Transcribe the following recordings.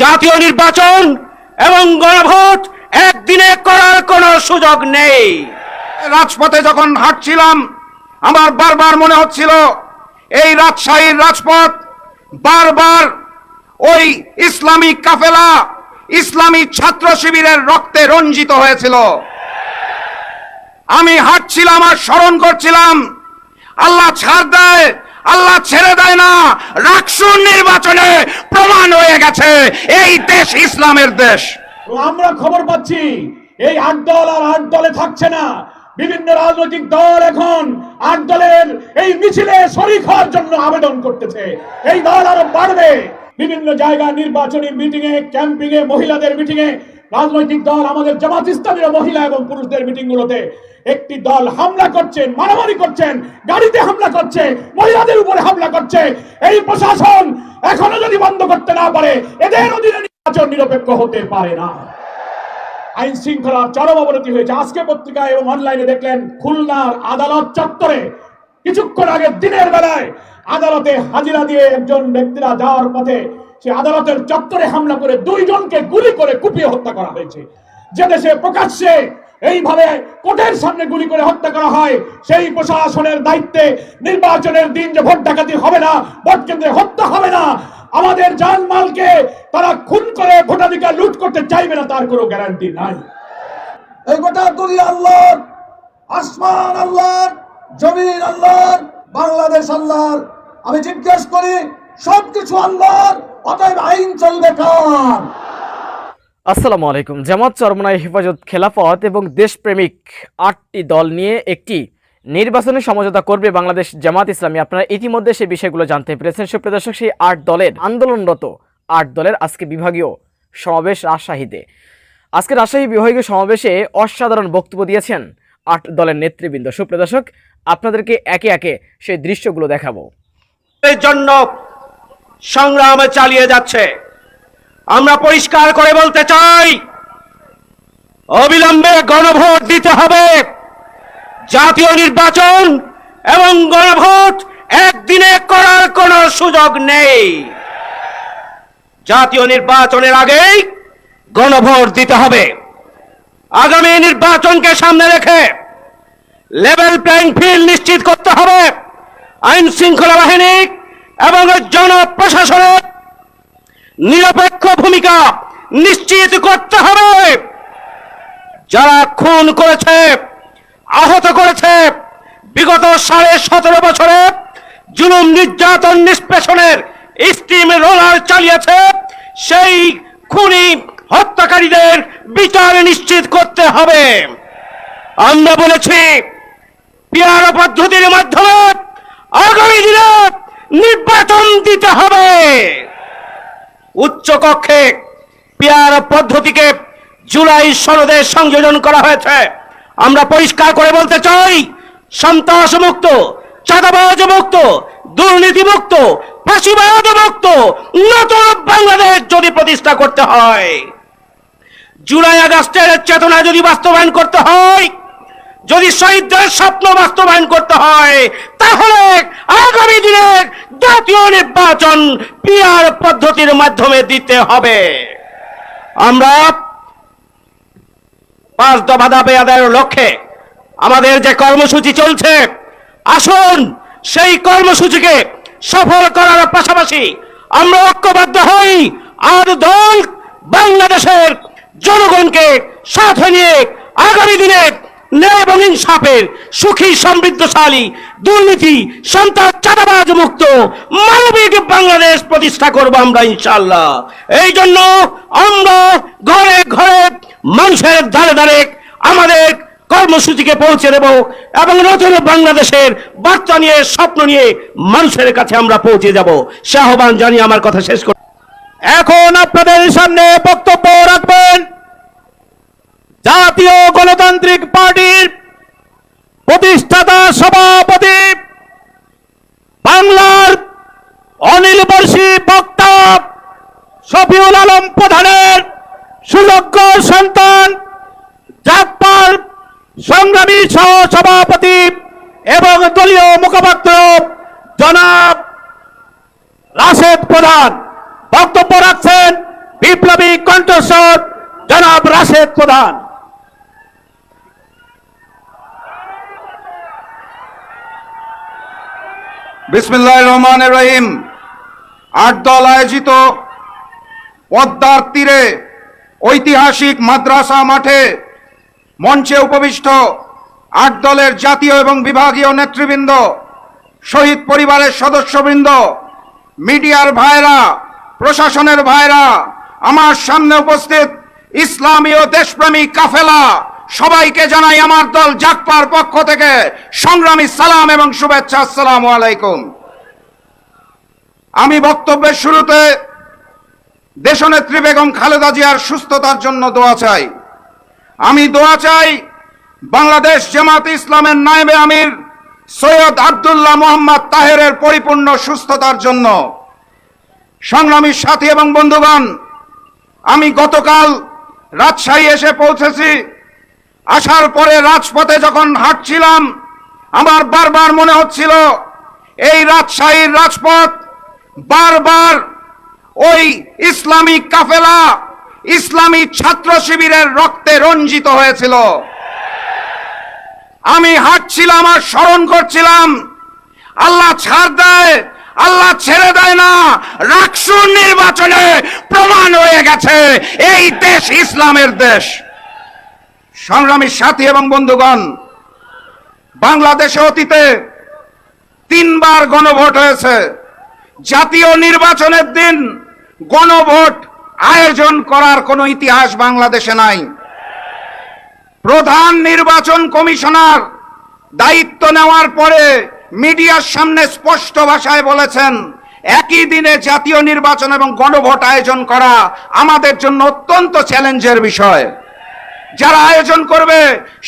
জাতীয় নির্বাচন এবং গণভোট একদিনে করার কোনো সুযোগ নেই। রাজপথে যখন হাঁটছিলাম, আমার বারবার মনে হচ্ছিল, এই রাজশাহীর রাজপথ বারবার ওই ইসলামী কাফেলা, ইসলামী ছাত্র শিবিরের রক্তে রঞ্জিত হয়েছিল। আমি হাঁটছিলাম আর স্মরণ করছিলাম, আল্লাহ ছাড় দেয় আল্লাহ ছেড়ে দেয় না। রাকসুর নির্বাচনে প্রমাণ হয়ে গেছে। এই দেশ ইসলামের দেশ। আমরা খবর পাচ্ছি, এই আট দল আর আট দলে থাকছে না। বিভিন্ন রাজনৈতিক দল এখন আট দলের এই মিছিলে শরিক হওয়ার জন্য আবেদন করতেছে। এই দল আরও বাড়বে। বিভিন্ন জায়গায় নির্বাচনী মিটিং এ ক্যাম্পিং এ মহিলাদের মিটিং এ রাজনৈতিক দল আমাদের জামাত ইসলামীর মহিলা এবং পুরুষদের মিটিং গুলোতে একটি দল হামলা করছেন মারামারি করছেন গাড়িতে হামলা করছে, মহিলাদের উপরে হামলা করছে। এই প্রশাসন এখনও যদি বন্ধ করতে না পারে, এদের অধীনে নির্বাচন নিরপেক্ষ হতে পারে না। আইন শৃঙ্খলার চরম অবনতি হয়েছে। আজকে পত্রিকায় এবং অনলাইনে দেখলেন, খুলনার আদালত চত্বরে কিছুক্ষণ আগে দিনের বেলায় আদালতে হাজিরা দিয়ে একজন ব্যক্তিরা যাওয়ার পথে সে আদালতের চত্বরে হামলা করে দুইজনকে গুলি করে কুপিয়ে হত্যা করা হয়েছে। যে দেশে প্রকাশ্যে এইভাবে কোর্টের সামনে গুলি করে হত্যা করা হয়। সেই প্রশাসনের দায়িত্বে নির্বাচনের দিন যে ভোট ডাকাতি হবে না, ভোট কেন্দ্রে হত্যা হবে না। আমাদের জানমালকে তারা খুন করে ভোটাধিকার লুট করতে চাইবে না, তার কোনো গ্যারান্টি নাই। এই গোটা দুনিয়া আল্লাহর, আসমান আল্লাহর, জমিন আল্লাহর, বাংলাদেশ আল্লাহর। আমি জিজ্ঞেস করি, সবকিছু আল্লাহর, অতএব আইন চলবে কার? আসসালামু আলাইকুম। জামাত চরমনাই হেফাজত খেলাফত এবং দেশপ্রেমিক আটটি দল নিয়ে একটি নির্বাচনে সমঝোতা করবে বাংলাদেশ জামাত ইসলামী। আপনারা ইতিমধ্যে সেই বিষয়গুলো জানতে পেরেছেন। সুপ্রিয় দর্শক, সেই আট দলের আন্দোলনরত আট দলের আজকে বিভাগীয় সমাবেশ রাজশাহীতে। আজকে রাজশাহী বিভাগীয় সমাবেশে অসাধারণ বক্তব্য দিয়েছেন আট দলের নেতৃবৃন্দ। সুপ্রিয় দর্শক, আপনাদেরকে একে একে সেই দৃশ্যগুলো দেখাবো। এর জন্য সংগ্রামে চালিয়ে যাচ্ছে। আমরা পরিষ্কার করে বলতে চাই, অবিলম্বে গণভোট দিতে হবে। জাতীয় নির্বাচন এবং গণভোট একদিনে করার কোনো সুযোগ নেই। জাতীয় নির্বাচনের আগেই গণভোট দিতে হবে। আগামী নির্বাচনকে সামনে রেখে লেভেল প্লেইং ফিল্ড নিশ্চিত করতে হবে। আইন শৃঙ্খলা বাহিনী এবং জনপ্রশাসনের নিরপেক্ষ ভূমিকা নিশ্চিত করতে হবে। যারা খুন করেছে, আহত করেছে, বিগত সাড়ে সতেরো বছরে জুলুম নির্যাতন নিষ্পেষণের স্টিম রোলার চালিয়েছে, সেই খুনি হত্যাকারীদের বিচার নিশ্চিত করতে হবে। আমরা বলেছি, পিয়ার পদ্ধতির মাধ্যমে আগামী দিনে নির্বাচন দিতে হবে। উচ্চ কক্ষে পিয়ার পদ্ধতিকে জুলাই সনদে সংযোজন করা হয়েছে। আমরা পরিষ্কার করে বলতে চাই সন্ত্রাস মুক্ত চাঁদাবাজ মুক্ত দুর্নীতি মুক্ত ফাঁসিবাদ মুক্ত নতুন বাংলাদেশ যদি প্রতিষ্ঠা করতে হয়, জুলাই আগস্টের চেতনা যদি বাস্তবায়ন করতে হয় যদি শহীদদের স্বপ্ন বাস্তবায়ন করতে হয়, তাহলে আগামী দিনের জাতীয় নির্বাচন পিয়ার পদ্ধতির মাধ্যমে দিতে হবে। আমরা পাঁচ দফা দাবি আদায়ের লক্ষ্যে আমাদের যে কর্মসূচি চলছে, আসুন সেই কর্মসূচিকে সফল করার পাশাপাশি আমরা ঐক্যবদ্ধ হই, আর দল বাংলাদেশের জনগণকে সাথে নিয়ে আগামী দিনে ন্যায় এবং ইনসাফের সুখী, সমৃদ্ধশালী, দুর্নীতি সন্তান চাঁদাবাজ মুক্ত, মানবিক বাংলাদেশ প্রতিষ্ঠা করব আমরা ইনশাল্লাহ এই জন্য আমরা ঘরে ঘরে মানুষের ধারে ধারে আমাদের কর্মসূচিকে পৌঁছে দেব এবং নতুন বাংলাদেশের বার্তা নিয়ে, স্বপ্ন নিয়ে মানুষের কাছে আমরা পৌঁছে যাব। সে আহ্বান জানিয়ে আমার কথা শেষ করি এখন আপনাদের সামনে বক্তব্য রাখবেন জাতীয় গণতান্ত্রিক পার্টির প্রতিষ্ঠাতা সভাপতি বাংলার অনিল বর্ষী বক্তা শফিউল আলম প্রধানের সুযোগ্য সন্তান জাতপাল সংগ্রামী সহ সভাপতি এবং দলীয় মুখপাত্র জনাব রাশেদ প্রধান। বক্তব্য রাখছেন বিপ্লবী কণ্ঠস্বর জনাব রাশেদ প্রধান। বিসমিল্লাহ রহমান রহিম। আট দল আয়োজিত পদ্মার তীরে ঐতিহাসিক মাদ্রাসা মাঠে মঞ্চে উপবিষ্ট আট দলের জাতীয় এবং বিভাগীয় নেতৃবৃন্দ, শহীদ পরিবারের সদস্যবৃন্দ, মিডিয়ার ভাইরা, প্রশাসনের ভাইরা, আমার সামনে উপস্থিত ইসলামী ও দেশপ্রেমী কাফেলা সবাইকে জানাই আমার দল জাকপার পক্ষ থেকে সংগ্রামী সালাম এবং শুভেচ্ছা, আসসালামু আলাইকুম। আমি বক্তব্যের শুরুতে দেশনেত্রী বেগম খালেদা জিয়ার সুস্থতার জন্য দোয়া চাই। আমি দোয়া চাই বাংলাদেশ জামাত ইসলামের নায়েবে আমির সৈয়দ আব্দুল্লাহ মোহাম্মদ তাহেরের পরিপূর্ণ সুস্থতার জন্য। সংগ্রামী সাথী এবং বন্ধুগণ, আমি গতকাল রাজশাহী এসে পৌঁছেছি। আসার পরে রাজপথে যখন হাঁটছিলাম, আমার বারবার মনে হচ্ছিল, এই রাজশাহীর রাজপথ বারবার ওই ইসলামী কাফেলা, ইসলামী ছাত্র শিবিরের রক্তে রঞ্জিত হয়েছিল। আমি হাঁটছিলাম আর স্মরণ করছিলাম, আল্লাহ ছাড় দেয়, আল্লাহ ছেড়ে দেয় না, রাকসুর নির্বাচনে প্রমাণ হয়ে গেছে, এই দেশ ইসলামের দেশ। সংগ্রামী সাথী এবং বন্ধুগণ, বাংলাদেশে অতীতে তিনবার গণভোট হয়েছে। জাতীয় নির্বাচনের দিন গণভোট আয়োজন করার কোনো ইতিহাস বাংলাদেশে নাই। প্রধান নির্বাচন কমিশনার দায়িত্ব নেওয়ার পরে মিডিয়ার সামনে স্পষ্ট ভাষায় বলেছেন, একই দিনে জাতীয় নির্বাচন এবং গণভোট আয়োজন করা আমাদের জন্য অত্যন্ত চ্যালেঞ্জের বিষয়। যারা আয়োজন করবে,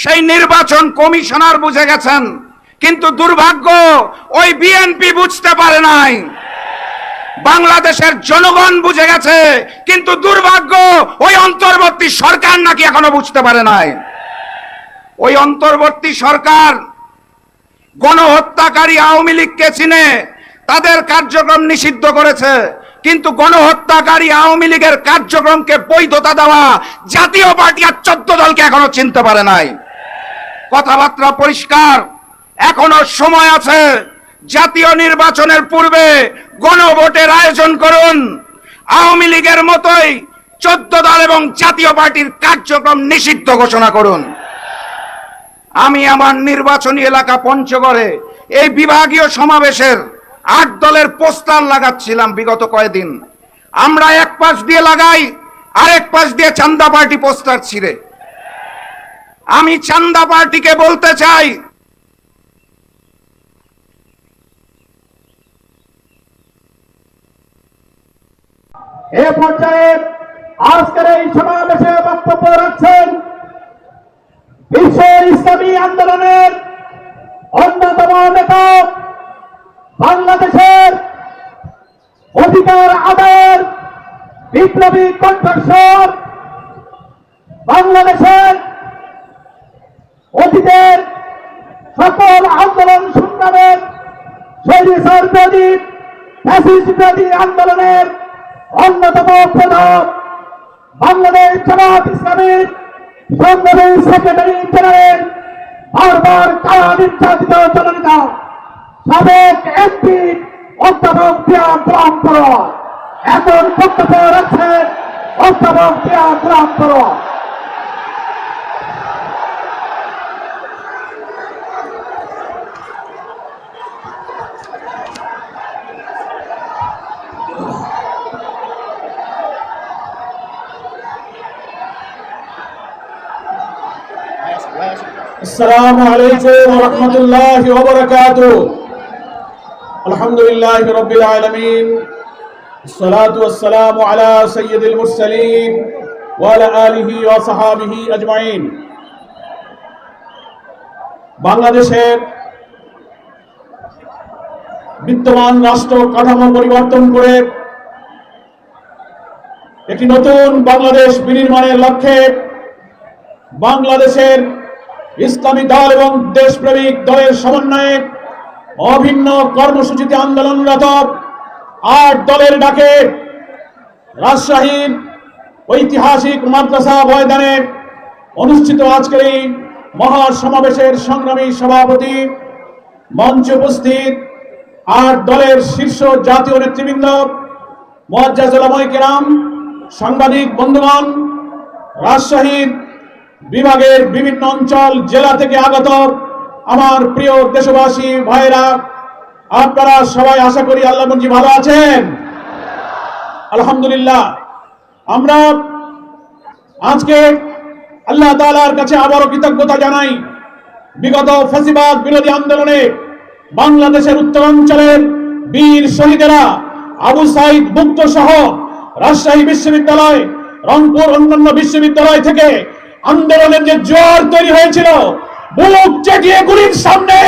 সেই নির্বাচন কমিশনার বুঝে গেছেন। কিন্তু দুর্ভাগ্য, ওই বিএনপি বুঝতে পারে নাই। বাংলাদেশের জনগণ বুঝে গেছে, কিন্তু দুর্ভাগ্য, ওই অন্তর্বর্তী সরকার নাকি এখনও বুঝতে পারে নাই। ওই অন্তর্বর্তী সরকার গণহত্যাকারী আওয়ামী লীগকে চিনে, তাদের কার্যক্রম নিষিদ্ধ করেছে। কিন্তু গণহত্যাকারী আওয়ামী লীগের কার্যক্রমকে বৈধতা দেওয়া জাতীয় পার্টি আর চোদ্দ দলকে এখনও চিনতে পারে নাই। কথাবার্তা পরিষ্কার। এখনও সময় আছে। জাতীয় নির্বাচনের পূর্বে গণভোটের আয়োজন করুন। আওয়ামী লীগের মতোই চোদ্দ দল এবং জাতীয় পার্টির কার্যক্রম নিষিদ্ধ ঘোষণা করুন। আমি আমার নির্বাচনী এলাকা পঞ্চগড়ে এই বিভাগীয় সমাবেশের আট দলের পোস্টার লাগাচ্ছিলাম বিগত কয়েকদিন। আমরা এক পাশ দিয়ে লাগাই, আরেক পাশ দিয়ে চান্দা পার্টি পোস্টার ছিঁড়ে। আমি চান্দা পার্টিকে বলতে চাই, এ পর্যায়ে আজকের এই সমাবেশে বক্তব্য রাখছেন বিশ্বের ইসলামী আন্দোলনের অন্যতম নেতা বাংলাদেশের অধিকার আদায়ের বিপ্লবী কণ্ঠস্বর বাংলাদেশের অতীতের সকল আন্দোলন সংগ্রামের শৈলীসর প্রদীপ, ফ্যাসিস্ট আন্দোলনের অন্যতম প্রধান বাংলাদেশ জামাত ইসলামীর সংগ্রামী সেক্রেটারি জেনারেল বারবার কারা নির্যাতিত জননেতা, সাবেক এমপি অধ্যাপক প্রিয়া গ্রাম পরোয়া এখন বক্তব্য রাখছেন অধ্যাপক প্রিয়া গ্রাম পরোয়া السلام عليكم ورحمة الله وبركاته الحمد لله رب العالمين الصلاة والسلام على سيد المرسلين وعلى آله وصحابه أجمعين বাংলাদেশের বিদ্যমান রাষ্ট্র কাঠামো পরিবর্তন করে একটি নতুন বাংলাদেশ বিনির্মাণের লক্ষ্যে বাংলাদেশের ইসলামী দল এবং দেশপ্রেমিক দলের সমন্বয়ে অভিন্ন কর্মসূচিতে আন্দোলনরত আট দলের ডাকে রাজশাহীর ঐতিহাসিক মাদ্রাসা ময়দানে অনুষ্ঠিত আজকের এই মহা সমাবেশের সংগ্রামী সভাপতি মঞ্চে উপস্থিত আট দলের শীর্ষ জাতীয় নেতৃবৃন্দ মোয়াজ্জাজুলাময় কেরাম, সাংবাদিক বন্ধুগণ রাজশাহী বিভাগের বিভিন্ন অঞ্চল, জেলা থেকে আগত আমার প্রিয় দেশবাসী ভাইরা আপনারা সবাই আশা করি আল্লাহ মঞ্জি ভালো আছেন। আলহামদুলিল্লাহ। আমরা আজকে আল্লাহ তাআলার কাছে আবারও কৃতজ্ঞতা জানাই। বিগত ফ্যাসিবাদ বিরোধী আন্দোলনে বাংলাদেশের উত্তরাঞ্চলের বীর শহীদেরা আবু সাইদ মুক্ত সহ রাজশাহী বিশ্ববিদ্যালয়, রংপুর অন্যান্য বিশ্ববিদ্যালয় থেকে আন্দোলনের যে জোয়ার তৈরি হয়েছিল বুক চেটিয়ে গুলির সামনে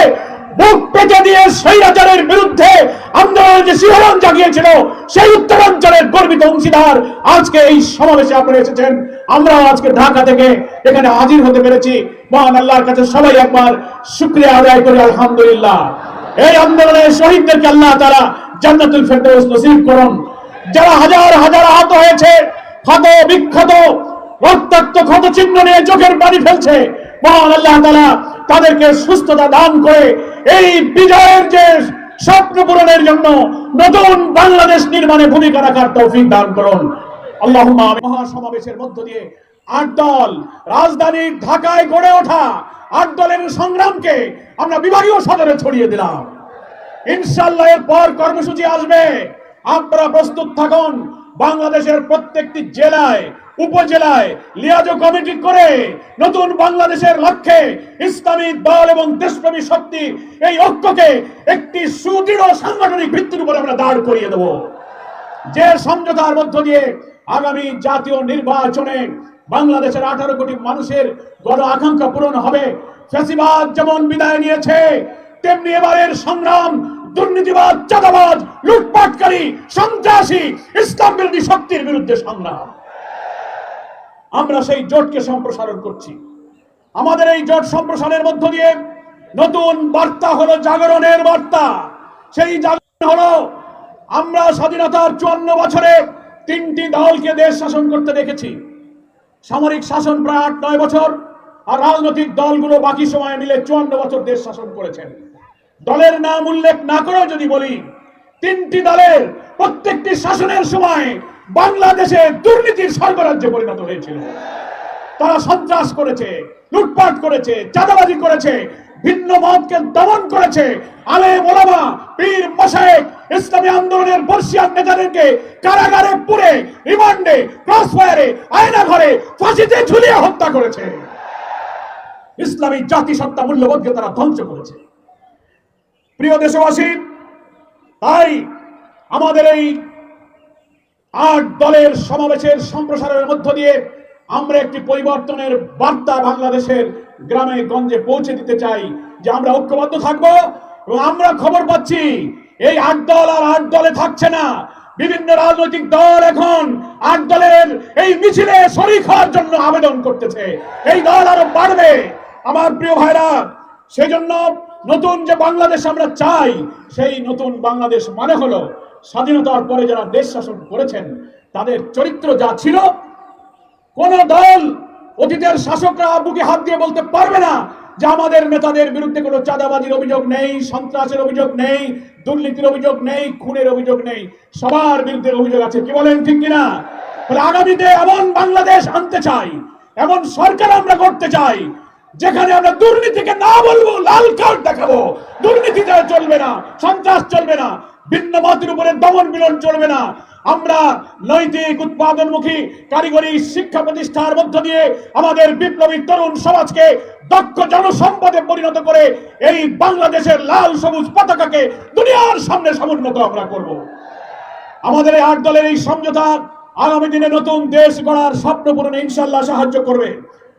বুক পেতে দিয়ে স্বৈরাচারের বিরুদ্ধে আন্দোলনের যে শিহরণ জাগিয়েছিল, সেই উত্তরাঞ্চলের গর্বিত অংশীদার আজকে এই সমাবেশে আপনারা এসেছেন। আমরাও আজকে ঢাকা থেকে এখানে হাজির হতে পেরেছি। মহান আল্লাহর কাছে সবাই একবার শুক্রিয়া আদায় করি, আলহামদুলিল্লাহ। এই আন্দোলনের শহীদদেরকে আল্লাহ তারা জান্নাতুল ফেরদৌস নসিব করুন। যারা হাজার হাজার আহত হয়েছে, ক্ষত বিক্ষত, রক্তাক্ত ক্ষত চিহ্ন নিয়ে চোখের পানি ফেলছে মহান আল্লাহ তালা তাদেরকে সুস্থতা দান করে এই বিজয়ের যে স্বপ্ন পূরণের জন্য নতুন বাংলাদেশ নির্মাণে ভূমিকা রাখার তৌফিক দান করুন। আল্লাহ মহাসমাবেশের মধ্য দিয়ে আট দল রাজধানীর ঢাকায় গড়ে ওঠা আট দলের সংগ্রামকে আমরা বিভাগীয় সদরে ছড়িয়ে দিলাম। ইনশাল্লাহ এর পর কর্মসূচি আসবে। আপনারা প্রস্তুত থাকুন। বাংলাদেশের প্রত্যেকটি জেলায় উপজেলায় লিয়াজো কমিটি করে নতুন বাংলাদেশের লক্ষ্যে ইসলামী দল এবং দেশপ্রেমী শক্তি এই ঐক্যকে একটি সুদৃঢ় সাংগঠনিক ভিত্তির উপর আমরা দাঁড় করিয়ে দেব। যে সমঝোতার মধ্য দিয়ে আগামী জাতীয় নির্বাচনে বাংলাদেশের আঠারো কোটি মানুষের গণ আকাঙ্ক্ষা পূরণ হবে, ফ্যাসিবাদ যেমন বিদায় নিয়েছে, তেমনি এবারের সংগ্রাম, দুর্নীতিবাদ, চাঁদাবাজ, লুটপাটকারী, সন্ত্রাসী, ইসলাম বিরোধী শক্তির বিরুদ্ধে সংগ্রাম। আমরা সেই জোটকে সম্প্রসারণ করছি। আমাদের এই জোট সম্প্রসারণের মধ্য দিয়ে নতুন বার্তা হলো জাগরণের বার্তা। সেই জাগরণ হলো আমরা স্বাধীনতার চুয়ান্ন বছরে তিনটি দলকে দেশ শাসন করতে দেখেছি। সামরিক শাসন প্রায় আট, নয় বছর, আর রাজনৈতিক দলগুলো বাকি সময় মিলে চুয়ান্ন বছর দেশ শাসন করেছেন। দলের নাম উল্লেখ না করেও যদি বলি, তিনটি দলের প্রত্যেকটি শাসনের সময় বাংলাদেশে দুর্নীতির স্বর্গরাজ্যে পরিণত হয়েছিল। তারা সন্ত্রাস করেছে, লুটপাট করেছে, চাঁদাবাজি করেছে, ভিন্ন মতকে দমন করেছে। আলে মোলামা পীর মশায়েক ইসলামী আন্দোলনের বর্ষিয়ান নেতাদেরকে কারাগারে পুরে রিমান্ডে, ক্রসফায়ারে আয়না ঘরে ফাঁসিতে ঝুলিয়ে হত্যা করেছে। ইসলামী জাতিসত্তা মূল্যবোধকে তারা ধ্বংস করেছে। প্রিয় দেশবাসী, তাই আমাদের এই আট দলের সমাবেশের সম্প্রসারণের মধ্য দিয়ে আমরা একটি পরিবর্তনের বার্তা বাংলাদেশের গ্রামে, গঞ্জে পৌঁছে দিতে চাই, যে আমরা ঐক্যবদ্ধ থাকব এবং আমরা খবর পাচ্ছি, এই আট দল আর আট দলে থাকছে না। বিভিন্ন রাজনৈতিক দল এখন আট দলের এই মিছিলে শরিক হওয়ার জন্য আবেদন করতেছে। এই দল আরও বাড়বে। আমার প্রিয় ভাইরা সেই জন্য নতুন যে বাংলাদেশ আমরা চাই, সেই নতুন বাংলাদেশ মানে হলো স্বাধীনতার পরে যারা দেশ শাসন করেছেন, তাদের চরিত্র যা ছিল, কোন দল অতীতের শাসকরা বুকে হাত দিয়ে বলতে পারবে না যে আমাদের নেতাদের বিরুদ্ধে কোনো চাঁদাবাজির অভিযোগ নেই, সন্ত্রাসের অভিযোগ নেই, দুর্নীতির অভিযোগ নেই, খুনের অভিযোগ নেই। সবার বিরুদ্ধে অভিযোগ আছে, কি বলেন ঠিক কিনা? আগামীতে এমন বাংলাদেশ আনতে চাই, এমন সরকার আমরা করতে চাই, যেখানে আমরা দুর্নীতিকে না বলব, লাল কার্ড দেখাবো। দুর্নীতি চলবে না, সন্ত্রাস চলবে না ভিন্ন উপরে দমন বিলন চলবে না। আমরা নৈতিক উৎপাদনমুখী কারিগরি শিক্ষা প্রতিষ্ঠার মধ্য দিয়ে আমাদের বিপ্লবী তরুণ সমাজকে দক্ষ জনসম্পদে পরিণত করে এই বাংলাদেশের লাল সবুজ পতাকাকে দুনিয়ার সামনে সমুন্নত আমরা করব। আমাদের এই আট দলের এই সমঝোতা আগামী দিনে নতুন দেশ গড়ার স্বপ্ন পূরণে ইনশাল্লাহ সাহায্য করবে।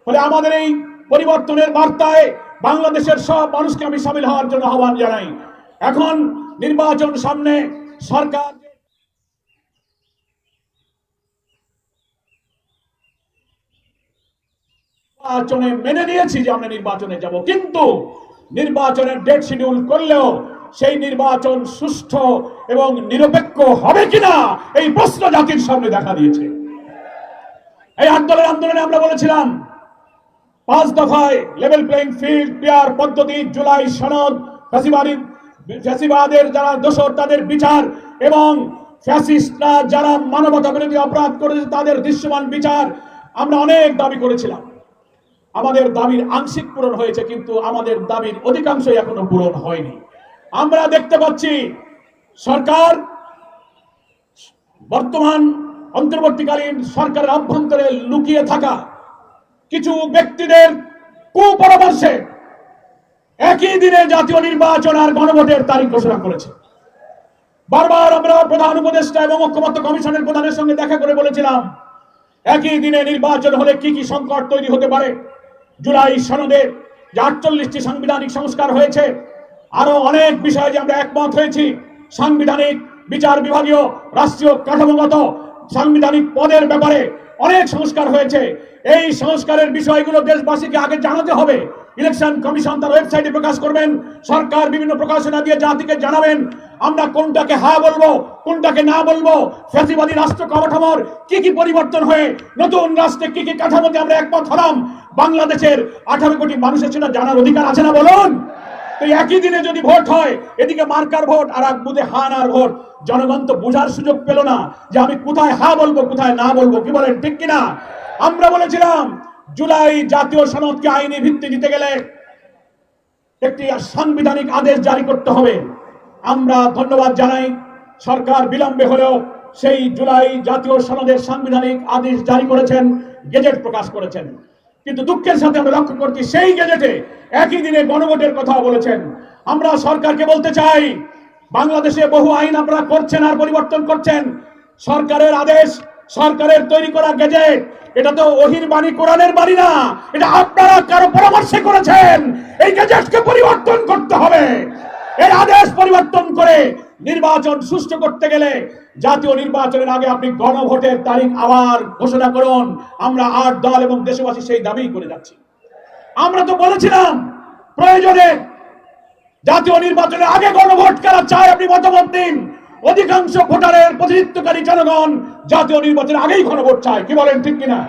ফলে আমাদের এই পরিবর্তনের বার্তায় বাংলাদেশের সব মানুষকে আমি সামিল হওয়ার জন্য আহ্বান জানাই। এখন নির্বাচন সামনে সরকার নির্বাচনে মেনে নিয়েছি যে আমরা নির্বাচনে যাব, কিন্তু নির্বাচনের ডেট শিডিউল করলেও সেই নির্বাচন সুষ্ঠু এবং নিরপেক্ষ হবে কিনা এই প্রশ্ন জাতির সামনে দেখা দিয়েছে। এই আট দলের আন্দোলনে আমরা বলেছিলাম, পাঁচ দফায় লেভেল প্লেইং ফিল্ড পেয়ার পদ্ধতি, জুলাই সনদ ফ্যাসিবাদী ফ্যাসিবাদের যারা দোষর, তাদের বিচার এবং ফ্যাসিস্টরা যারা মানবতা বিরোধী অপরাধ করেছে, তাদের দৃশ্যমান বিচার আমরা অনেক দাবি করেছিলাম। আমাদের দাবির আংশিক পূরণ হয়েছে, কিন্তু আমাদের দাবির অধিকাংশই এখনও পূরণ হয়নি। আমরা দেখতে পাচ্ছি, সরকার বর্তমান অন্তর্বর্তীকালীন সরকারের অভ্যন্তরে লুকিয়ে থাকা কিছু ব্যক্তিদের কুপরামর্শে একই দিনে জাতীয় নির্বাচন আর গণভোটের তারিখ ঘোষণা করেছে। বারবার আমরা প্রধান উপদেষ্টা এবং ঐক্যমত্য কমিশনের প্রধানের সঙ্গে দেখা করে বলেছিলাম, একই দিনে নির্বাচন হলে কি কি সংকট তৈরি হতে পারে? জুলাই সনদে যে আটচল্লিশটি সাংবিধানিক সংস্কার হয়েছে, আরও অনেক বিষয়ে যে আমরা একমত হয়েছি। সাংবিধানিক, বিচার বিভাগীয়, রাষ্ট্রীয় কাঠামোগত, সাংবিধানিক পদের ব্যাপারে অনেক সংস্কার হয়েছে। এই সংস্কারের বিষয়গুলো দেশবাসীকে আগে জানাতে হবে। ইলেকশন কমিশন তার ওয়েবসাইটে প্রকাশ করবেন। সরকার বিভিন্ন প্রকাশনা দিয়ে জাতিকে জানাবেন। আমরা কোনটাকে হ্যাঁ বলব, কোনটাকে না বলব ফ্যাসিবাদী রাষ্ট্র কাঠামোর কি কি পরিবর্তন হয়ে, নতুন রাষ্ট্রে কি কি কাঠামোতে আমরা একমত হলাম, বাংলাদেশের আঠারো কোটি মানুষের সেটা জানার অধিকার আছে না বলুন? তো একই দিনে যদি ভোট হয়, এদিকে মার্কার ভোট আর এক বুধে হান আর ভোট। জনগণ তো বোঝার সুযোগ পেল না যে আমি কোথায় হা বলব, কোথায় না বলব, কি বলেন, ঠিক কিনা? আমরা বলেছিলাম, জুলাই জাতীয় সনদকে আইনি ভিত্তি দিতে গেলে একটি সাংবিধানিক আদেশ জারি করতে হবে। আমরা ধন্যবাদ জানাই। সরকার বিলম্বে হলেও সেই জুলাই জাতীয় সনদের সাংবিধানিক আদেশ জারি করেছেন, গেজেট প্রকাশ করেছেন। কিন্তু দুঃখের সাথে আমরা লক্ষ্য করছি, সেই গেজেটে একই দিনে গণভোটের কথা বলেছেন। আমরা সরকারকে বলতে চাই, বাংলাদেশে বহু আইন আপনারা করছেন আর পরিবর্তন করছেন। সরকারের আদেশ সরকারের তৈরি করা গেজেট এটা তো ওহির বাণী, কোরআনের বাণী না। এটা আপনারা কারও পরামর্শে করেছেন। এই গেজেটকে পরিবর্তন করতে হবে। এর আদেশ পরিবর্তন করে নির্বাচন সুষ্ঠু করতে গেলে জাতীয় নির্বাচনের আগে আপনি গণভোটের তারিখ আবার ঘোষণা করুন। আমরা আট দল এবং দেশবাসী সেই দাবি করে যাচ্ছি। আমরা তো বলেছিলাম, প্রয়োজনে জাতীয় নির্বাচনের আগে গণভোট কারা চায় আপনি মতামত দিন। অধিকাংশ ভোটারের প্রতিনিধিত্বকারী জনগণ জাতীয় নির্বাচনের আগেই গণভোট চায়। কি বলেন, ঠিক কিনা?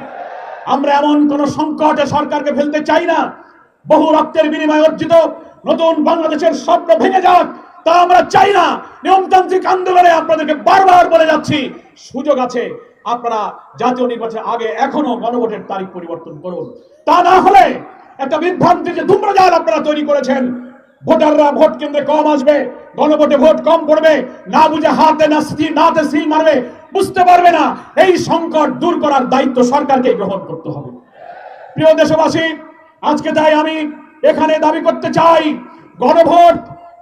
আমরা এমন কোন সংকটে সরকারকে ফেলতে চাই না। বহু রক্তের বিনিময়ে অর্জিত নতুন বাংলাদেশের স্বপ্ন ভেঙে যাক, তা আমরা চাই না। নিয়মতান্ত্রিক আন্দোলনে আপনাদেরকে বারবার বলে যাচ্ছি, সুযোগ আছে। আপনারা জাতীয় নির্বাচনের আগে এখনও গণভোটের তারিখ পরিবর্তন করুন। তা না হলে একটা বিভ্রান্তি যে ধূম্রজাল আপনারা তৈরি করেছেন ভোটাররা ভোট কেন্দ্রে কম আসবে, গণভোটে ভোট কম পড়বে, না বুঝে হাতে না নাতে সিল মারবে, বুঝতে পারবে না। এই সংকট দূর করার দায়িত্ব সরকারকে গ্রহণ করতে হবে। প্রিয় দেশবাসী, আজকে তাই আমি এখানে দাবি করতে চাই, গণভোট,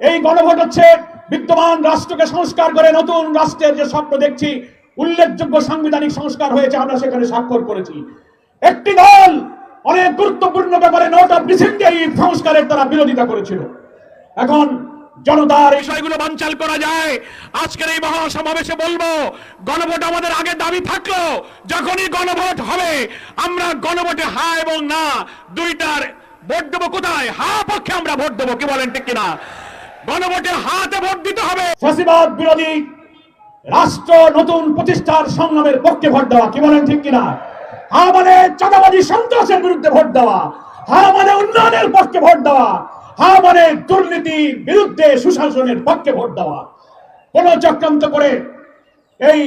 এই গণভোট হচ্ছে বিদ্যমান রাষ্ট্রকে সংস্কার করে নতুন রাষ্ট্রের যে স্বপ্ন দেখছি, উল্লেখযোগ্য সাংবিধানিক সংস্কার হয়েছে, আমরা সেখানে স্বাক্ষর করেছি। একটি দল অনেক গুরুত্বপূর্ণ ব্যাপারে নোট অফ ডিসেন্টে এই সংস্কারের তারা বিরোধিতা করেছিল। এখন জনতার এই বিষয়গুলো বানচাল করা যায়। আজকের এই মহাসমাবেশে বলব গণভোট আমাদের আগে দাবি থাকল যখনই গণভোট হবে আমরা গণভোটে হা এবং না দুইটার ভোট দেবো কোথায়? হা পক্ষে আমরা ভোট দেবো কি বলেন ঠিক কিনা? গণভোটে হাতে ভোট দিতে হবে। ফ্যাসিবাদ বিরোধী রাষ্ট্র নতুন প্রতিষ্ঠার সংগ্রামের পক্ষে ভোট দেওয়া কি বলেন ঠিক কিনা? হা মানে চাঁদাবাদী সন্ত্রাসের বিরুদ্ধে ভোট দেওয়া হা মানে উন্নয়নের পক্ষে ভোট দেওয়া হা মানে দুর্নীতি বিরুদ্ধে সুশাসনের পক্ষে ভোট দেওয়া। কোন চক্রান্ত করে এই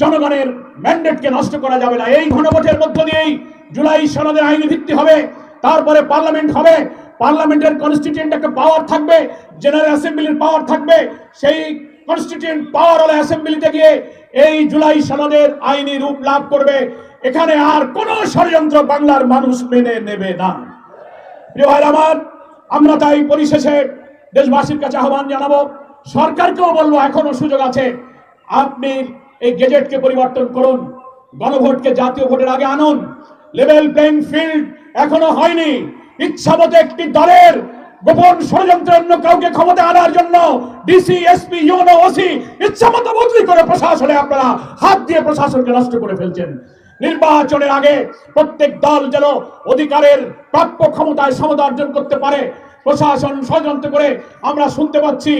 জনগণের ম্যান্ডেটকে নষ্ট করা যাবে না। এই ঘনভোটের মধ্য দিয়েই জুলাই সনদের আইনি ভিত্তি হবে, তারপরে পার্লামেন্ট হবে। পার্লামেন্টের কনস্টিটিউয়েন্ট একটা পাওয়ার থাকবে জেনারেল অ্যাসেম্বলির পাওয়ার থাকবে। সেই কনস্টিটিউন্ট পাওয়ার হলে অ্যাসেম্বলিতে গিয়ে এই জুলাই সনদের আইনি রূপ লাভ করবে। এখানে আর কোনো ষড়যন্ত্র বাংলার মানুষ মেনে নেবে না। প্রিয় ভাইরা আমার আমরা তাই পরিশেষে দেশবাসীর কাছে আহ্বান জানাব, সরকারকেও বলব, এখনও সুযোগ আছে। আপনি এই গেজেটকে পরিবর্তন করুন, গণভোটকে জাতীয় ভোটের আগে আনুন। লেভেল প্লেইং ফিল্ড এখনও হয়নি। ইচ্ছামতো একটি দলের গোপন ষড়যন্ত্র অন্য কাউকে ক্ষমতা আনার জন্য ডিসি এসপি ইউনো ওসি ইচ্ছামতো বদলি করে প্রশাসনে আপনারা হাত দিয়ে প্রশাসনকে নষ্ট করে ফেলছেন। নির্বাচনের আগে প্রত্যেক দল যেন অধিকারের প্রাপ্য ক্ষমতায় সমতা অর্জন করতে পারে। প্রশাসন ষড়যন্ত্র করে আমরা শুনতে পাচ্ছি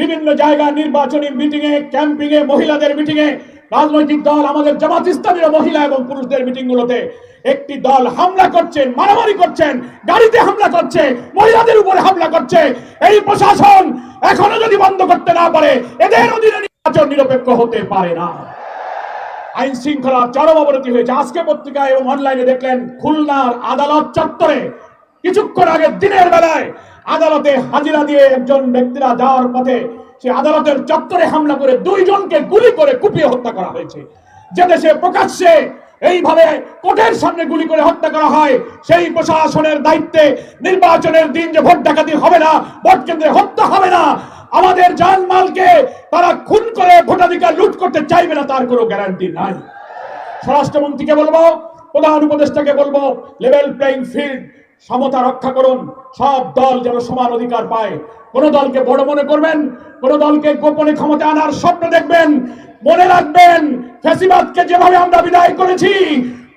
বিভিন্ন জায়গায় নির্বাচনী মিটিং এ ক্যাম্পিং এ মহিলাদের মিটিং এ রাজনৈতিক দল, আমাদের জামাত ইসলামীর মহিলা এবং পুরুষদের মিটিং গুলোতে একটি দল হামলা করছেন মারামারি করছেন গাড়িতে হামলা করছে, মহিলাদের উপরে হামলা করছে। এই প্রশাসন এখনও যদি বন্ধ করতে না পারে, এদের অধীনে নির্বাচন নিরপেক্ষ হতে পারে না। আইন শৃঙ্খলা চরম অবনতি হয়েছে। আজকে পত্রিকায় এবং অনলাইনে দেখলেন, খুলনার আদালত চত্বরে কিছুক্ষণ আগে দিনের বেলায় আদালতে হাজিরা দিয়ে একজন ব্যক্তিরা যাওয়ার পথে সে আদালতের চত্বরে হামলা করে দুইজনকে গুলি করে কুপিয়ে হত্যা করা হয়েছে। যে দেশে প্রকাশ্যে এইভাবে কোর্টের সামনে গুলি করে হত্যা করা হয়। সেই প্রশাসনের দায়িত্বে নির্বাচনের দিন যে ভোট ডাকাতি হবে না, ভোট কেন্দ্রে হত্যা হবে না। আমাদের জানমালকে তারা খুন করে ভোটাধিকার লুট করতে চাইবে না, তার কোনো গ্যারান্টি নাই। স্বরাষ্ট্রমন্ত্রীকে বলব, প্রধান উপদেষ্টাকে বলব লেভেল প্লেইং ফিল্ড সমতা রক্ষা করুন। সব দল যেন সমান অধিকার পায়। কোন দলকে বড় মনে করবেন, কোন দলকে গোপনে ক্ষমতা আনার স্বপ্ন দেখবেন। মনে রাখবেন, ফ্যাসিবাদকে যেভাবে আমরা বিদায় করেছি,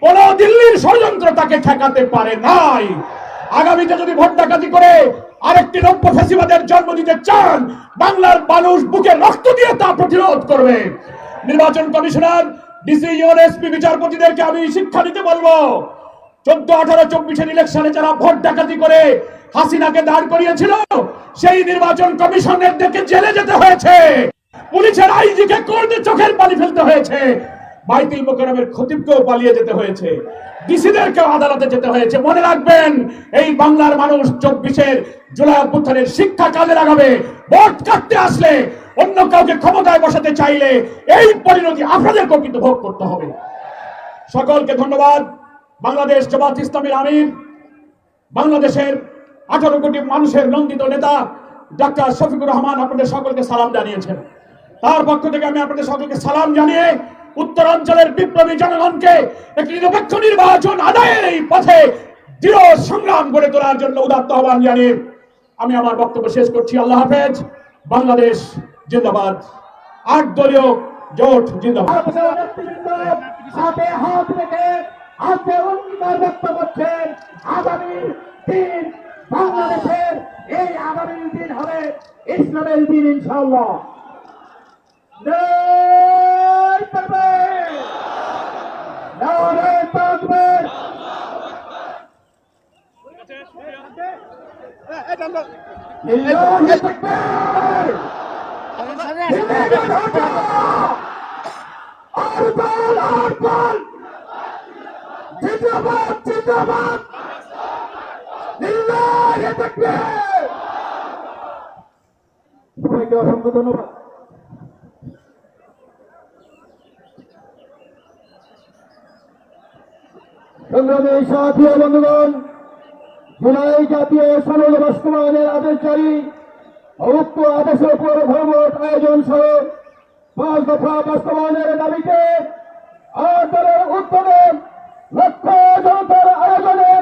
কোন দিল্লির ষড়যন্ত্র তাকে ঠেকাতে পারে নাই। আগামীতে যদি ভোট ডাকাতি করে আরেকটি নব্য ফ্যাসিবাদের জন্ম দিতে চান, বাংলার মানুষ বুকে রক্ত দিয়ে তা প্রতিরোধ করবে। নির্বাচন কমিশনার ডিসি ইউএনএসপি বিচারপতিদেরকে আমি শিক্ষা দিতে বলব। চোদ্দ, আঠারো, চব্বিশের ইলেকশনে যারা ভোট ডাকাতি করে হাসিনাকে দাঁড় করিয়েছিল, সেই নির্বাচন কমিশনের ডেকে জেলে যেতে হয়েছে। পুলিশের আইজিকে কোর্টে চোখের পানি ফেলতে হয়েছে। বাইতুল মোকারমের খতিবকেও পালিয়ে যেতে হয়েছে। ডিসিদেরকেও আদালতে যেতে হয়েছে। মনে রাখবেন, এই বাংলার মানুষ চব্বিশের জুলাই অভ্যুত্থানের শিক্ষা কাজে লাগাবে। ভোট কাটতে আসলে অন্য কাউকে ক্ষমতায় বসাতে চাইলে এই পরিণতি আপনাদেরকেও কিন্তু ভোগ করতে হবে। সকলকে ধন্যবাদ। বাংলাদেশ জামাত ইসলামীর আমির, বাংলাদেশের আঠারো কোটি মানুষের নন্দিত নেতা ডাক্তার শফিকুর রহমান আপনাদের সকলকে সালাম জানিয়েছেন। তার পক্ষ থেকে আমি আপনাদের সকলকে সালাম জানিয়ে উত্তরাঞ্চলের বিপ্লবী জনগণকে একটি নিরপেক্ষ নির্বাচন আদায়ের এই পথে দৃঢ় সংগ্রাম গড়ে তোলার জন্য উদাত্ত আহ্বান জানিয়ে আমি আমার বক্তব্য শেষ করছি। আল্লাহ হাফেজ। বাংলাদেশ জিন্দাবাদ। আট দলীয় জোট জিন্দাবাদ। বাংলাদেশের এই আগামী দিন হবে ইসলামের দিন ইনশাল্লাহ জিন্দাবাদ জিন্দাবাদ। সবাইকে অসংখ্য ধন্যবাদ। সংগ্রামী সাথী ও বন্ধুগণ, জুলাই জাতীয় সনদ বাস্তবায়নের আদেশ জারি। উক্ত আদেশের উপর ভ্রমণ আয়োজন সহ পাঁচ দফা বাস্তবায়নের দাবিতে আর দলের উদ্যোগে লক্ষ জনতার আয়োজনে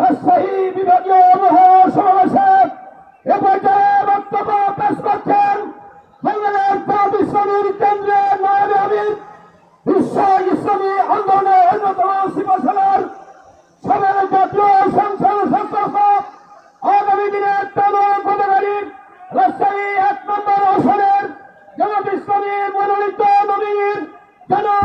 রাজশাহী বিভাগীয় মহাসমাবেশে এ পর্যায়ে বক্তব্য পেশ করছেন বাংলাদেশ ইসলামীর কেন্দ্রের নায়েব আমির। বিশ্ব ইসলামী আন্দোলনের অন্যতম শিবসেনার সবের জাতীয় সংসদ সদস্য আগামী দিনের তরুণ পদাধিকারী রাজশাহী এক নম্বর আসনের ইসলামী মনোনীত নবীর জনাব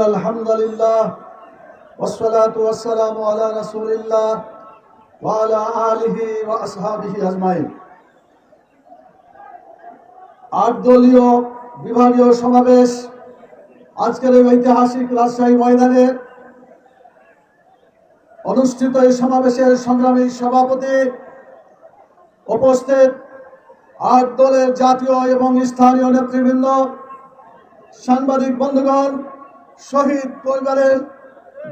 الحمد لله والصلاة والسلام على رسول الله وعلى آله وأصحابه أجمعين আট দলীয় বিভাগীয় সমাবেশ আজকের এই ঐতিহাসিক রাজশাহী ময়দানে অনুষ্ঠিত এই সমাবেশের সংগ্রামী সভাপতি উপস্থিত আট দলের জাতীয় এবং স্থানীয় নেতৃবৃন্দ সাংবাদিক বন্ধুগণ শহীদ পরিবারের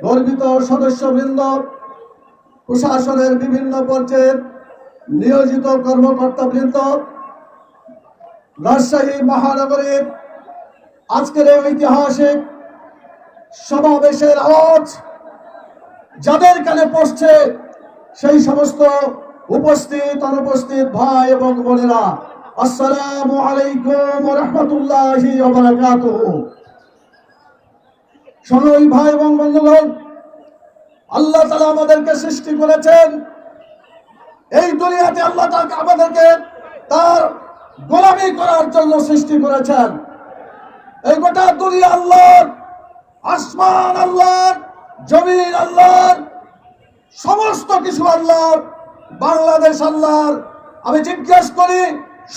গর্বিত সদস্যবৃন্দ, প্রশাসনের বিভিন্ন পর্যায়ের নিয়োজিত কর্মকর্তাবৃন্দ রাজশাহী মহানগরীর আজকের ঐতিহাসিক সমাবেশের আওয়াজ যাদের কানে পড়ছে, সেই সমস্ত উপস্থিত, অনুপস্থিত ভাই এবং বোনেরা, আসসালামু আলাইকুম রহমতুল্লাহি সময় ভাই এবং বন্ধুগণ, আল্লাহ তালা আমাদেরকে সৃষ্টি করেছেন। এই দুনিয়াতে আল্লাহ তাকে আমাদেরকে তার গোলামি করার জন্য সৃষ্টি করেছেন। এই গোটা দুনিয়া আল্লাহর, আসমান আল্লাহর, জমিন আল্লাহর, সমস্ত কিছু আল্লাহর, বাংলাদেশ আল্লাহর। আমি জিজ্ঞেস করি,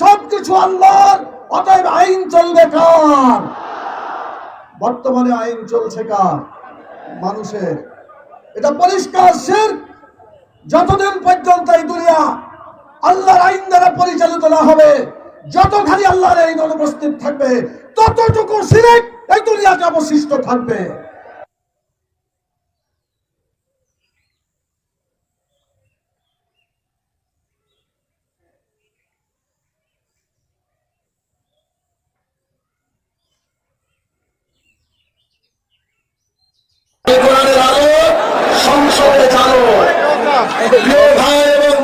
সবকিছু আল্লাহর, অতএব আইন চলবে কার? বর্তমানে আইন চলছে কার? মানুষের। এটা পরিষ্কার শেখ যতদিন পর্যন্ত এই দুনিয়া আল্লাহর আইন দ্বারা পরিচালিত না হবে, যতখানি আল্লাহর আইন অনুপস্থিত থাকবে, ততটুকু সিরেক এই দুনিয়াতে অবশিষ্ট থাকবে কোরআনের আলো সংসদে চালো প্রিয় ভাই এবং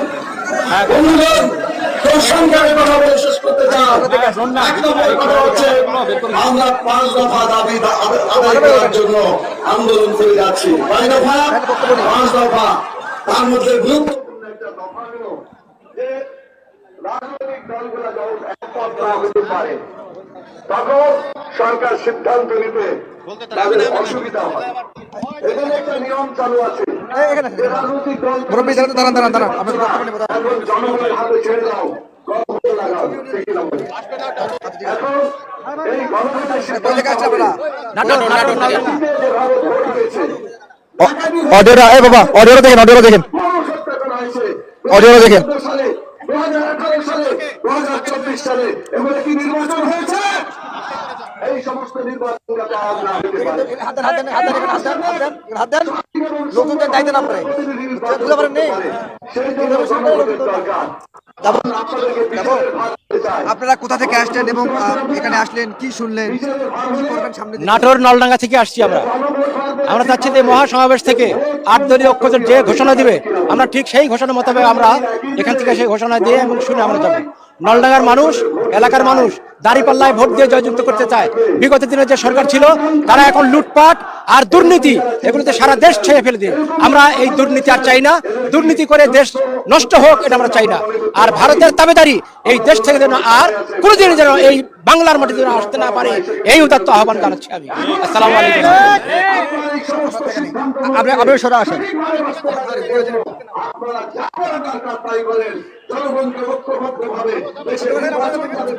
বন্ধুগণ খুব সংক্ষেপে কথা বলে শেষ করতে চান এক নম্বর কথা হচ্ছে আমরা পাঁচ দফা দাবি দা- আদায় আদায় করার জন্য আন্দোলন করে যাচ্ছি কয় দফা পাঁচ দফা তার মধ্যে গুরুত্বপূর্ণ একটা দফা হলো যে রাজনৈতিক দলগুলো যখন একমত না হতে পারে তখন সরকার সিদ্ধান্ত নিতে তাদের অসুবিধা হয়। এখানে একটা নিয়ম চালু আছে। রাজনৈতিক দল জনগণের হাতে ছেড়ে দাও এ বাবা অডিওটা দেখেন অডিওটা দেখেন। অডিওটা দেখেন। 2014 সালে 2018 সালে 2024 সালে এগুলো কি নির্বাচন হয়েছে এই সমস্ত নির্বাচন যাতে আর না হতে পারে লোকজনদের দায়িত্ব না পড়ে। বুঝতে পারেন নি? সেই জন্য জনগণের দরকার আমরা আপনাদেরকে বিচারের ভার দিতে চাই। আপনারা কোথা থেকে আসলেন এবং এখানে আসলেন কি শুনলেন? নাটোর নলডাঙ্গা থেকে আসছি আমরা আমরা চাচ্ছি যে মহাসমাবেশ থেকে আট দলীয় ঐক্যজোট যে ঘোষণা দিবে, আমরা ঠিক সেই ঘোষণা মোতাবেক আমরা এখান থেকে সেই ঘোষণা দিয়ে এবং শুনে আমরা যাব। নলডাঙ্গার মানুষ, এলাকার মানুষ দাঁড়িপাল্লায় ভোট দিয়ে জয়যুক্ত করতে চায়। বিগত দিনে যে সরকার ছিল তারা এখন লুটপাট আর দুর্নীতি এগুলোতে সারা দেশ ছেয়ে ফেলে দিয়ে আমরা এই দুর্নীতি আর চাই না। দুর্নীতি করে দেশ নষ্ট হোক এটা আমরা চাই না। আর ভারতের দাবেদারি এই দেশ থেকে যেন আর কোনোদিন যেন এই বাংলার মাটিতে যেন আসতে না পারে এই উদাত্ত আহ্বান জানাচ্ছি আমি। আসসালামু আলাইকুম। আপনি আপনি সরে আসেন। জনগণকে ঐক্যবদ্ধভাবে দেশের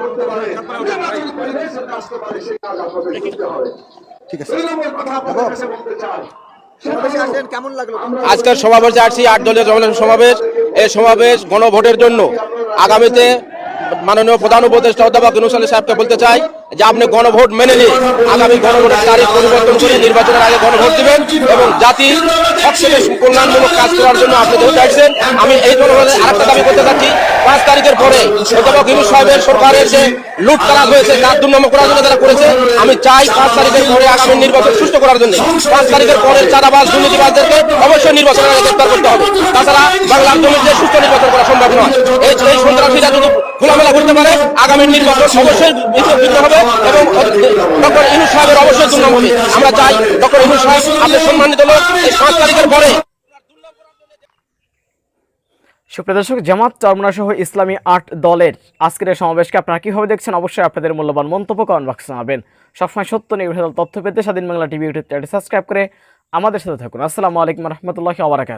করতে পারে নির্বাচন পরিবেশ যাতে আসতে পারে সেই কাজ আপনাদের করতে হবে ঠিক আছে। দুই নম্বর কথা আপনাদের কাছে বলতে চাই সমাবেশে আসলেন কেমন লাগল? আজকের সমাবেশে আসছি আট দলীয় জনগণ সমাবেশ। এই সমাবেশ গণভোটের জন্য আগামীতে মাননীয় প্রধান উপদেষ্টা অধ্যাপক ইউনুস আলী সাহেবকে বলতে চাই। যে আপনি গণভোট মেনে নিয়ে আগামী গণভোটের তারিখ পরিবর্তন করে নির্বাচনের আগে গণভোট দিবেন এবং সবচেয়ে কল্যাণমূলক কাজ করার জন্য আপনি যেহেতু আসছেন, আমি এই গণভোটের আরেকটা দাবি করতে চাচ্ছি। পাঁচ তারিখের পরে অধ্যাপক ইউনুস সাহেবের সরকারের যে লুট করা হয়েছে, তার দুর্নাম করার জন্য যারা করেছে, আমি চাই পাঁচ তারিখের পরে আগামী নির্বাচন সুস্থ করার জন্য। পাঁচ তারিখের পরে চাঁদাবাজ দুর্নীতিবাজদেরকে অবশ্যই নির্বাচনের আগে গ্রেপ্তার করতে হবে। তাছাড়া বাংলার জমিতে সুস্থ নির্বাচন করা সম্ভব নয়। এই সন্ত্রাসীরা যদি খোলামেলা করতে পারে, আগামী নির্বাচন অবশ্যই হবে। এবং ডক্টর ইনুস সাহেবের অবশ্যই দুর্নাম হবে আমরা চাই ডক্টর ইনুস সাহেব আপনি সম্মানিত লোক এই পাঁচ তারিখের পরে। সুপ্রিয় দর্শক জামাত চরমনা সহ ইসলামী আট দলের আজকের সমাবেশকে আপনারা কীভাবে দেখছেন? অবশ্যই আপনাদের মূল্যবান মন্তব্য কমেন্ট বক্সে জানাবেন। সবসময় সত্য নির্ভর তথ্য পেতে Swadhin Bangla TV YouTube channel subscribe করে আমাদের সাথে থাকুন। আসসালামু আলাইকুম রহমতুল্লাহ আবরাকাত